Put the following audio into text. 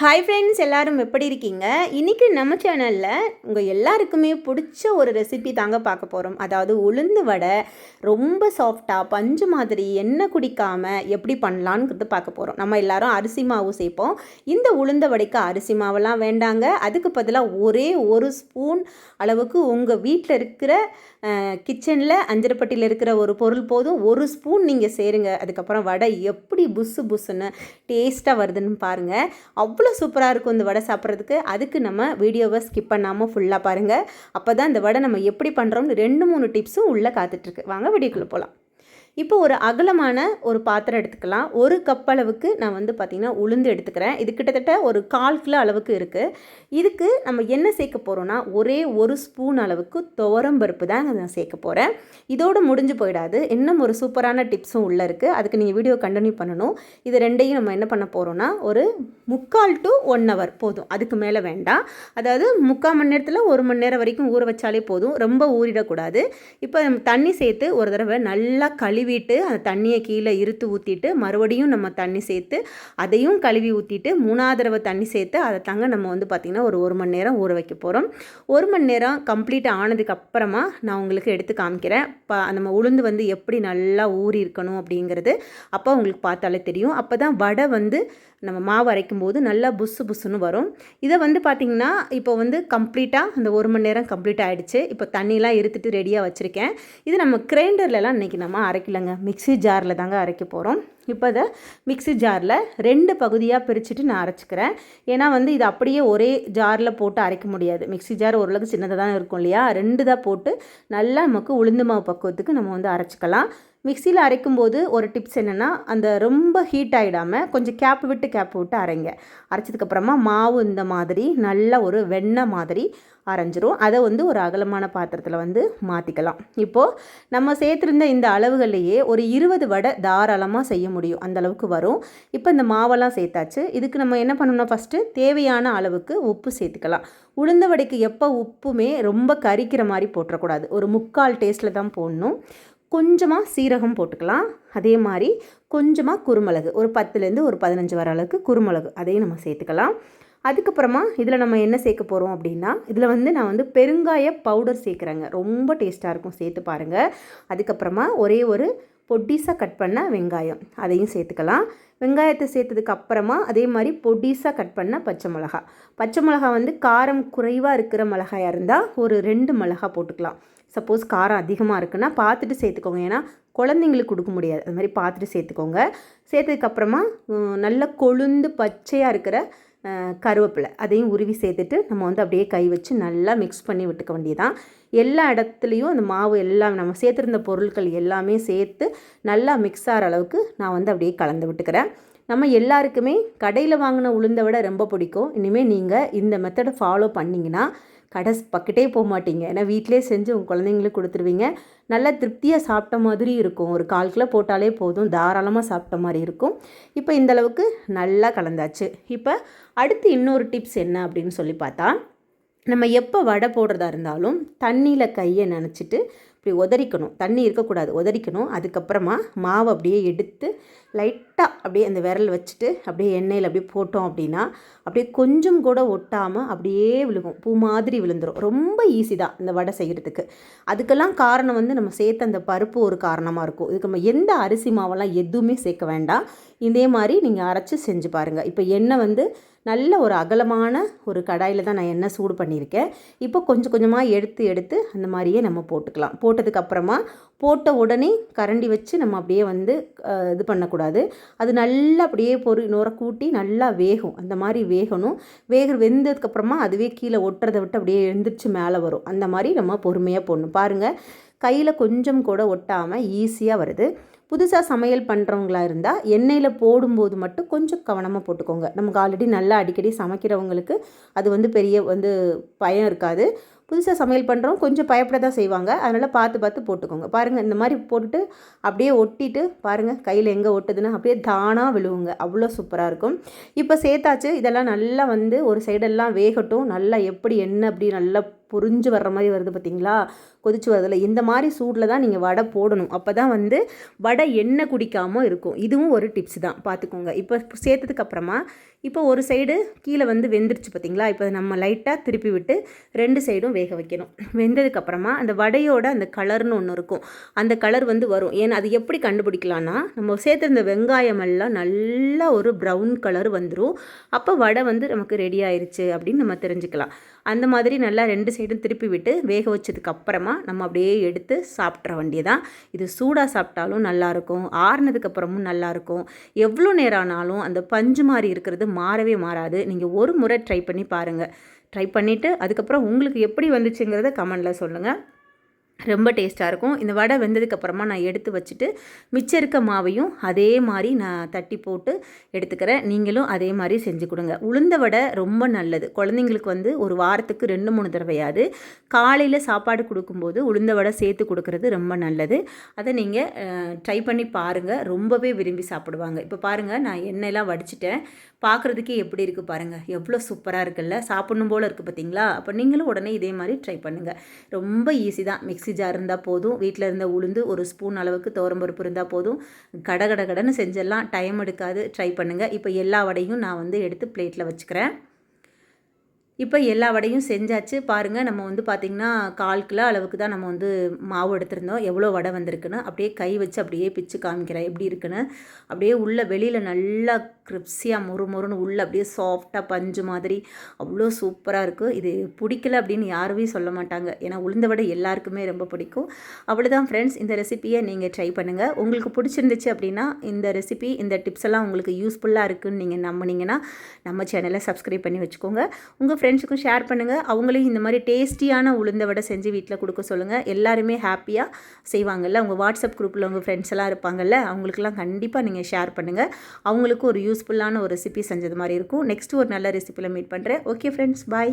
Hi friends எல்லாரும் எப்படி இருக்கீங்க? இன்றைக்கி நம்ம சேனலில் உங்கள் எல்லாருக்குமே பிடிச்ச ஒரு ரெசிபி தாங்க பார்க்க போகிறோம் அதாவது உளுந்து வடை ரொம்ப சாஃப்டாக பஞ்சு மாதிரி எண்ணெய் குடிக்காமல் எப்படி பண்ணலான்றது பார்க்க போகிறோம் நம்ம எல்லாரும் அரிசி மாவு சேர்ப்போம். இந்த உளுந்த வடைக்கு அரிசி மாவெல்லாம் வேண்டாங்க. அதுக்கு பதிலாக ஒரே ஒரு ஸ்பூன் அளவுக்கு உங்கள் வீட்டில் இருக்கிற கிச்சனில் அஞ்சரப்பட்டியில் இருக்கிற ஒரு பொருள் போதும். ஒரு ஸ்பூன் நீங்கள் சேருங்க. அதுக்கப்புறம் வடை எப்படி புஸ்ஸு புஸ்ஸுன்னு டேஸ்ட்டாக வருதுன்னு பாருங்கள் அவ்வளோ சூப்பராக இருக்கும் இந்த வடை சாப்பிட்றதுக்கு. அதுக்கு நம்ம வீடியோவை ஸ்கிப் பண்ணாமல் ஃபுல்லாக பாருங்கள் அப்போ தான் இந்த வடை நம்ம எப்படி பண்ணுறோம்னு ரெண்டு மூணு டிப்ஸும் உள்ளே காத்துட்ருக்கு வாங்க வீடியோக்குள்ளே போகலாம் இப்போ ஒரு அகலமான ஒரு பாத்திரம் எடுத்துக்கலாம். ஒரு கப் அளவுக்கு நான் வந்து பார்த்திங்கன்னா உளுந்து எடுத்துக்கிறேன். இது கிட்டத்தட்ட ஒரு கால் கிலோ அளவுக்கு இருக்குது இதுக்கு நம்ம என்ன சேர்க்க போகிறோன்னா ஒரே ஒரு ஸ்பூன் அளவுக்கு துவரம் பருப்பு தான் நான் சேர்க்க போகிறேன் இதோடு முடிஞ்சு போயிடாது. இன்னும் ஒரு சூப்பரான டிப்ஸும் உள்ளே இருக்குது அதுக்கு நீங்கள் வீடியோ கண்டினியூ பண்ணணும். இது ரெண்டையும் நம்ம என்ன பண்ண போகிறோன்னா ஒரு முக்கால் டு ஒன் ஹவர் போதும். அதுக்கு மேலே வேண்டாம். அதாவது முக்கால் மணி நேரத்தில் ஒரு மணி நேரம் வரைக்கும் ஊற வச்சாலே போதும். ரொம்ப ஊறிடக்கூடாது. இப்போ தண்ணி சேர்த்து ஒரு தடவை நல்லா கழுவி கழுவிட்டு அந்த தண்ணியை கீழே இருத்து ஊற்றிட்டு மறுபடியும் நம்ம தண்ணி சேர்த்து அதையும் கழுவி ஊற்றிட்டு மூணாவது தடவை தண்ணி சேர்த்து அதை தாங்க நம்ம வந்து பார்த்திங்கன்னா ஒரு ஒரு மணி நேரம் ஊற வைக்க போகிறோம் ஒரு மணி நேரம் கம்ப்ளீட் ஆனதுக்கு அப்புறமா நான் உங்களுக்கு எடுத்து காமிக்கிறேன். இப்போ நம்ம உளுந்து வந்து எப்படி நல்லா ஊறி இருக்கணும் அப்படிங்கிறது அப்போ உங்களுக்கு பார்த்தாலே தெரியும். அப்போ தான் வடை வந்து நம்ம மாவு அரைக்கும் போது நல்லா புஸ்ஸு புஸ்ஸுன்னு வரும். இதை வந்து பார்த்திங்கன்னா இப்போ வந்து கம்ப்ளீட்டாக அந்த ஒரு மணி நேரம் கம்ப்ளீட் ஆகிடுச்சு இப்போ தண்ணியெலாம் இருத்துட்டு ரெடியாக வச்சுருக்கேன். இது நம்ம கிரைண்டர்லலாம் இன்றைக்கி நம்ம அரைக்கலைங்க. மிக்சி ஜாரில் தாங்க அரைக்க போகிறோம் இப்போ அதை மிக்சி ஜாரில் ரெண்டு பகுதியாக பிரிச்சுட்டு நான் அரைச்சிக்கிறேன். ஏன்னா வந்து இது அப்படியே ஒரே ஜாரில் போட்டு அரைக்க முடியாது. மிக்சி ஜார் ஓரளவுக்கு சின்னதாக தான் இருக்கும் இல்லையா? ரெண்டு தான் போட்டு நல்லா நமக்கு உளுந்து மாவு பக்குவத்துக்கு நம்ம வந்து அரைச்சிக்கலாம். மிக்சியில் அரைக்கும்போது ஒரு டிப்ஸ் என்னென்னா அந்த ரொம்ப ஹீட் ஆகிடாமல் கொஞ்சம் கேப் விட்டு கேப் விட்டு அரைங்க. அரைச்சதுக்கப்புறமா மாவு இந்த மாதிரி நல்ல ஒரு வெண்ணெய் மாதிரி அரைஞ்சிரும். அதை வந்து ஒரு அகலமான பாத்திரத்தில் வந்து மாற்றிக்கலாம் இப்போது நம்ம சேர்த்துருந்த இந்த அளவுகள்லையே ஒரு இருபது வடை தாராளமாக செய்ய முடியும். அந்த அளவுக்கு வரும். இப்போ இந்த மாவெல்லாம் சேர்த்தாச்சு. இதுக்கு நம்ம என்ன பண்ணணும்னா ஃபஸ்ட்டு தேவையான அளவுக்கு உப்பு சேர்த்துக்கலாம். உளுந்த வடைக்கு எப்போ உப்புமே ரொம்ப கரிக்கிற மாதிரி போட்டுறக்கூடாது. ஒரு முக்கால் டேஸ்ட்டில் தான் போடணும். கொஞ்சமாக சீரகம் போட்டுக்கலாம். அதே மாதிரி கொஞ்சமாக குருமிளகு. ஒரு பத்துலேருந்து ஒரு பதினஞ்சு வர அளவுக்கு குருமிளகு. அதையும் நம்ம சேர்த்துக்கலாம். அதுக்கப்புறமா இதில் நம்ம என்ன சேர்க்க போகிறோம் அப்படின்னா இதில் வந்து நான் வந்து பெருங்காய பவுடர் சேர்க்குறேங்க. ரொம்ப டேஸ்ட்டாக இருக்கும். சேர்த்து பாருங்கள் அதுக்கப்புறமா ஒரே ஒரு பொடிசாக கட் பண்ண வெங்காயம். அதையும் சேர்த்துக்கலாம். வெங்காயத்தை சேர்த்ததுக்கு அப்புறமா அதே மாதிரி பொடிசாக கட் பண்ண பச்சை மிளகா. பச்சை மிளகா வந்து காரம் குறைவாக இருக்கிற மிளகாயாக இருந்தால் ஒரு ரெண்டு மிளகா போட்டுக்கலாம். சப்போஸ் காரம் அதிகமாக இருக்குன்னா பார்த்துட்டு சேர்த்துக்கோங்க. ஏன்னா குழந்தைங்களுக்கு கொடுக்க முடியாது. அது மாதிரி பார்த்துட்டு சேர்த்துக்கோங்க. சேர்த்ததுக்கப்புறமா நல்லா கொழுந்து பச்சையாக இருக்கிற கருவேப்பிலை அதையும் உருவி சேர்த்துட்டு நம்ம வந்து அப்படியே கை வச்சு நல்லா மிக்ஸ் பண்ணி விட்டுக்க வேண்டியதான் எல்லா இடத்துலையும் அந்த மாவு எல்லாம் நம்ம சேர்த்துருந்த பொருட்கள் எல்லாமே சேர்த்து நல்லா மிக்ஸ் ஆகிற அளவுக்கு நான் வந்து அப்படியே கலந்து விட்டுக்கிறேன். நம்ம எல்லாருக்குமே கடையில் வாங்கின உளுந்தை விட ரொம்ப பிடிக்கும். இனிமேல் நீங்கள் இந்த மெத்தடை ஃபாலோ பண்ணிங்கன்னா கடை பக்கெட்டே போக மாட்டீங்க. ஏன்னா வீட்டிலே செஞ்சு உங்கள் குழந்தைங்களுக்கு கொடுத்துருவீங்க. நல்லா திருப்தியாக சாப்பிட்ட மாதிரி இருக்கும். ஒரு கால் கிலோ போட்டாலே போதும். தாராளமாக சாப்பிட்ட மாதிரி இருக்கும். இப்போ இந்தளவுக்கு நல்லா கலந்தாச்சு. இப்போ அடுத்து இன்னொரு டிப்ஸ் என்ன அப்படின்னு சொல்லி பார்த்தா நம்ம எப்போ வடை போடுறதா இருந்தாலும் தண்ணியில் கையை நினச்சிட்டு இப்படி உதறிக்கணும். தண்ணி இருக்கக்கூடாது. உதறிக்கணும். அதுக்கப்புறமா மாவு அப்படியே எடுத்து லைட்டாக அப்படியே அந்த விரல் வச்சுட்டு அப்படியே எண்ணெயில் அப்படியே போட்டோம் அப்படின்னா அப்படியே கொஞ்சம் கூட ஒட்டாமல் அப்படியே விழுகும். பூ மாதிரி விழுந்துடும் ரொம்ப ஈஸி தான் இந்த வடை செய்கிறதுக்கு அதுக்கெல்லாம் காரணம் வந்து நம்ம சேர்த்த அந்த பருப்பு ஒரு காரணமாக இருக்கும். இதுக்கு நம்ம எந்த அரிசி மாவெல்லாம் எதுவுமே சேர்க்க வேண்டாம். இதே மாதிரி நீங்கள் அரைச்சி செஞ்சு பாருங்கள் இப்போ எண்ணெய் வந்து நல்ல ஒரு அகலமான ஒரு கடாயில் தான் நான் எண்ணெய் சூடு பண்ணியிருக்கேன். இப்போ கொஞ்சம் கொஞ்சமாக எடுத்து எடுத்து அந்த மாதிரியே நம்ம போட்டுக்கலாம். போட்டதுக்கப்புறமா போட்ட உடனே கரண்டி வச்சு நம்ம அப்படியே வந்து இது பண்ணக்கூடாது. அது நல்லா அப்படியே பொறி நுர கூட்டி நல்லா வேகும். அந்த மாதிரி வேகணும். வேக வெந்ததுக்கப்புறமா அதுவே கீழே ஒட்டுறதை விட்டு அப்படியே எழுந்திரிச்சு மேலே வரும். அந்த மாதிரி நம்ம பொறுமையாக போடணும். பாருங்கள் கையில் கொஞ்சம் கூட ஒட்டாமல் ஈஸியாக வருது. புதுசாக சமையல் பண்ணுறவங்களா இருந்தால் எண்ணெயில் போடும்போது மட்டும் கொஞ்சம் கவனமாக போட்டுக்கோங்க. நமக்கு ஆல்ரெடி நல்லா அடிக்கடி சமைக்கிறவங்களுக்கு அது வந்து பெரிய வந்து பயம் இருக்காது. புதுசாக சமையல் பண்ணுறோம் கொஞ்சம் பயப்பட தான் செய்வாங்க. அதனால் பார்த்து பார்த்து போட்டுக்கோங்க. பாருங்கள் இந்த மாதிரி போட்டுட்டு அப்படியே ஒட்டிட்டு பாருங்கள் கையில் எங்கே ஒட்டுதுன்னா அப்படியே தானாக விழுவுங்க. அவ்வளோ சூப்பராக இருக்கும். இப்போ சேர்த்தாச்சு. இதெல்லாம் நல்லா வந்து ஒரு சைடெல்லாம் வேகட்டும். நல்லா எப்படி எண்ணெய் அப்படி நல்லா பொறிஞ்சு வர்ற மாதிரி வருது பார்த்தீங்களா கொதிச்சு வரதில்ல இந்த மாதிரி சூடில் தான் நீங்கள் வடை போடணும். அப்போ தான் வந்து வடை எண்ணெய் குடிக்காமல் இருக்கும். இதுவும் ஒரு டிப்ஸ் தான். பார்த்துக்கோங்க. இப்போ சேர்த்ததுக்கப்புறமா இப்போ ஒரு சைடு கீழே வந்து வெந்துருச்சு பார்த்தீங்களா? இப்போ நம்ம லைட்டாக திருப்பி விட்டு ரெண்டு சைடும் வேக வைக்கணும். வெந்ததுக்கப்புறமா அந்த வடையோட அந்த கலர்னு ஒன்று இருக்கும். அந்த கலர் வந்து வரும். ஏன்னா அது எப்படி கண்டுபிடிக்கலான்னா நம்ம சேர்த்துருந்த வெங்காயம் எல்லாம் நல்லா ஒரு ப்ரௌன் கலர் வந்துடும் அப்போ வடை வந்து நமக்கு ரெடி ஆயிடுச்சு அப்படின்னு நம்ம தெரிஞ்சுக்கலாம். அந்த மாதிரி நல்லா ரெண்டு சைடும் திருப்பி விட்டு வேக வச்சதுக்கு அப்புறமா நம்ம அப்படியே எடுத்து சாப்பிட்ற வேண்டியதான் இது சூடாக சாப்பிட்டாலும் நல்லாயிருக்கும். ஆறுனதுக்கப்புறமும் நல்லாயிருக்கும். எவ்வளோ நேரம் ஆனாலும் அந்த பஞ்சு மாதிரி இருக்கிறது மாறவே மாறாது. நீங்கள் ஒரு முறை ட்ரை பண்ணி பாருங்கள் ட்ரை பண்ணிவிட்டு அதுக்கப்புறம் உங்களுக்கு எப்படி வந்துச்சுங்கிறத கமெண்டில் சொல்லுங்கள் ரொம்ப டேஸ்ட்டாக இருக்கும். இந்த வடை வெந்ததுக்கப்புறமா நான் எடுத்து வச்சுட்டு மிச்சம் இருக்க மாவையும் அதே மாதிரி நான் தட்டி போட்டு எடுத்துக்கிறேன். நீங்களும் அதே மாதிரி செஞ்சு கொடுங்க. உளுந்த வடை ரொம்ப நல்லது. குழந்தைங்களுக்கு வந்து ஒரு வாரத்துக்கு ரெண்டு மூணு தடவையாது. காலையில் சாப்பாடு கொடுக்கும்போது உளுந்த வடை சேர்த்து கொடுக்கறது ரொம்ப நல்லது. அதை நீங்கள் ட்ரை பண்ணி பாருங்கள் ரொம்பவே விரும்பி சாப்பிடுவாங்க. இப்போ பாருங்கள் நான் எண்ணெயெல்லாம் வடிச்சிட்டேன். பார்க்குறதுக்கே எப்படி இருக்குது பாருங்கள் எவ்வளோ சூப்பராக இருக்குல்ல. சாப்பிடணும் போல் இருக்குது பார்த்தீங்களா அப்போ நீங்களும் உடனே இதே மாதிரி ட்ரை பண்ணுங்கள் ரொம்ப ஈஸி தான். மிக்ஸி மிக்ஸி ஜார் இருந்தால் போதும். வீட்டில் இருந்த உளுந்து ஒரு ஸ்பூன் அளவுக்கு துவரம்பருப்பு இருந்தால் போதும். கட கட கடன்னு செஞ்சிடலாம் டைம் எடுக்காது. ட்ரை பண்ணுங்கள் இப்போ எல்லா வடையும் நான் வந்து எடுத்து பிளேட்டில் வச்சுக்கிறேன். இப்போ எல்லா வடையும் செஞ்சாச்சு. பாருங்கள் நம்ம வந்து பார்த்திங்கன்னா கால் கிலோ அளவுக்கு தான் நம்ம வந்து மாவு எடுத்திருந்தோம். எவ்வளோ வடை வந்திருக்குன்னு அப்படியே கை வச்சு அப்படியே பிச்சு காமிக்கிறேன். எப்படி இருக்குன்னு? அப்படியே உள்ள வெளியில் நல்லா கிரிப்ஸியாக முறுமுறுன்னு உள்ளே அப்படியே சாஃப்டாக பஞ்சு மாதிரி அவ்வளோ சூப்பராக இருக்குது இது பிடிக்கல அப்படின்னு யாருமே சொல்ல மாட்டாங்க. ஏன்னா உளுந்த வடை எல்லாருக்குமே ரொம்ப பிடிக்கும். அவ்வளோதான் ஃப்ரெண்ட்ஸ் இந்த ரெசிப்பியை நீங்கள் ட்ரை பண்ணுங்கள் உங்களுக்கு பிடிச்சிருந்துச்சு அப்படின்னா இந்த ரெசிபி இந்த டிப்ஸ் எல்லாம் உங்களுக்கு யூஸ்ஃபுல்லாக இருக்குன்னு நீங்கள் நம்பினீங்கன்னா நம்ம சேனலை சப்ஸ்கிரைப் பண்ணி வச்சுக்கோங்க. உங்கள் ஃப்ரெண்ட்ஸுக்கும் ஷேர் பண்ணுங்கள் அவங்களையும் இந்த மாதிரி டேஸ்டியான உளுந்த வடை செஞ்சு வீட்டில் கொடுக்க சொல்லுங்கள் எல்லாருமே ஹாப்பியாக செய்வாங்கல்ல. உங்கள் வாட்ஸ்அப் குரூப்பில் உங்கள் ஃப்ரெண்ட்ஸ் எல்லாம் இருப்பாங்கல்ல. அவங்களுக்குலாம் கண்டிப்பாக நீங்கள் ஷேர் பண்ணுங்கள் அவங்களுக்கும் ஒரு யூஸ் யூஸ்ஃபுல்லான ஒரு ரெசிபி செஞ்சது மாதிரி இருக்கும். நெக்ஸ்ட் ஒரு நல்ல ரெசிபியில் மீட் பண்ணுறேன் ஓகே ஃப்ரெண்ட்ஸ் பாய்